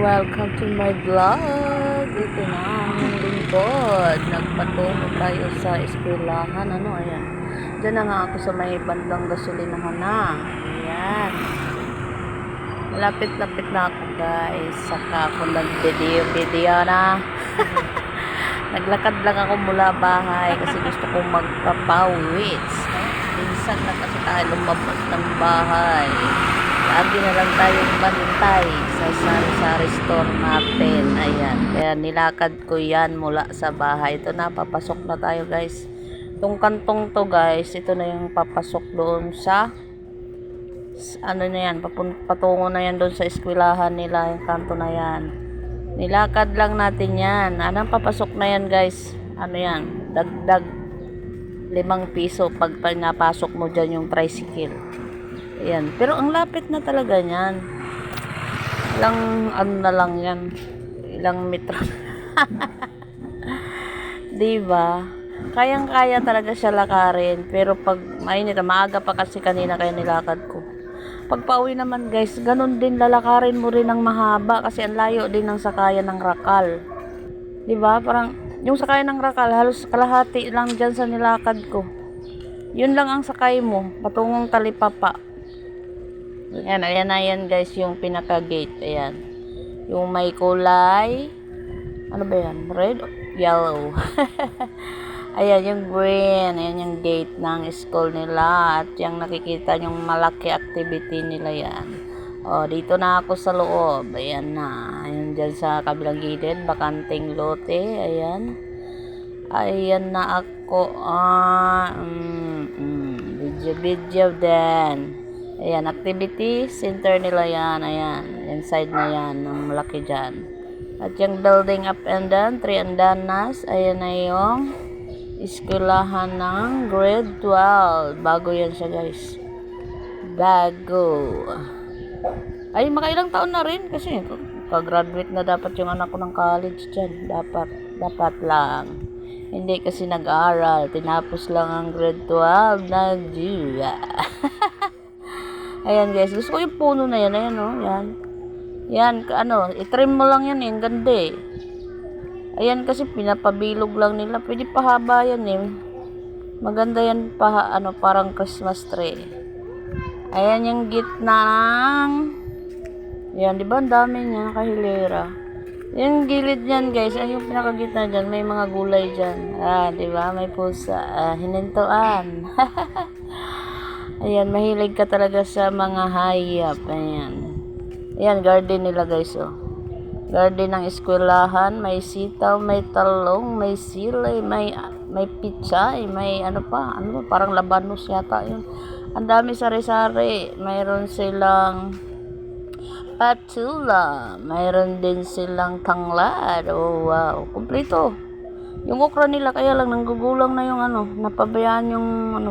Welcome to my vlog. Ito na ang lingkod. Nagpatungo tayo sa eskwelahan. Ano, ayan. Diyan na nga ako sa may bandang gasolinahan na. Ayan. Malapit-lapit na ako guys. Saka ako nag-video-video na. Naglakad lang ako mula bahay kasi gusto kong magpapawits. Minsan na kasi tayo lumabas ng bahay. Lagi na lang tayong manintay sa sari-sari store natin. Ayan. Kaya nilakad ko yan mula sa bahay. Ito na, papasok na tayo guys. Itong kantong to guys, ito na yung papasok doon sa ano na yan, patungo na yan doon sa eskwelahan nila, yung kanto na yan. Nilakad lang natin yan. Anong papasok na yan guys? Ano yan? Dagdag limang piso pag pinapasok mo dyan yung tricycle. Ayan. Pero ang lapit na talaga niyan. Ilang ano na lang yan. Ilang metro. diba? Kayang-kaya talaga siya lakarin. Pero pag mainit, maaga pa kasi kanina kaya nilakad ko. Pag pauwi naman guys, ganun din lalakarin mo rin ng mahaba kasi ang layo din ng sakayan ng rakal. 'Di ba? Parang yung sakayan ng rakal halos kalahati lang diyan sa nilakad ko. Yun lang ang sakay mo, patungong talipapa. Ayan, ayan na yan guys yung pinaka-gate. Ayan. Yung may kulay. Ano ba yan? Red? Yellow. ayan yung green. Ayan yung gate ng school nila. At yung nakikita yung malaki activity nila yan. O, dito na ako sa loob. Ayan na. Ayan dyan sa kabilang gilid. Bakanting lote. Ayan. Ayan na ako. Ah, mm, mm, video, video din. Ayan, activity center nila yan. Ayan, inside na yan, ng malaki dyan. At yung building up and down, 3 andanas. Ayan na yung eskwelahan ng grade 12. Bago yan siya, guys. Bago. Ay, makailang taon na rin kasi pag-graduate na dapat yung anak ko ng college dyan. Dapat, dapat lang. Hindi kasi nag-aaral. Tinapos lang ang grade 12. Nag-jiwa. Ayan guys, gusto ko yung puno na yan. Ayan oh, yan. Yan, ano, itrim mo lang yan eh. Ganda eh. Ayan kasi pinapabilog lang nila. Pwede pahaba yan eh. Maganda yan pa, ano, parang Christmas tree. Ayan yung gitna ng... Ayan, di ba? Ang dami niya, nakahilera. Yung gilid niyan, guys, ay yung pinakagitna dyan, may mga gulay dyan. Ah, di ba? May pusa. Ah, hinintuan. Ayan, mahilig ka talaga sa mga hayop. Ayan. Ayan, garden nila, guys, oh. Garden ng eskwelahan, may sitaw, may talong, may silay, may may pichay, may ano pa, ano ba, parang labanos yata yun. Ang dami sari-sari. Mayroon silang patula. Mayroon din silang tanglad. Oh, wow. Kumplito. Yung okra nila kaya lang nanggugulang na yung ano, napabayaan yung ano,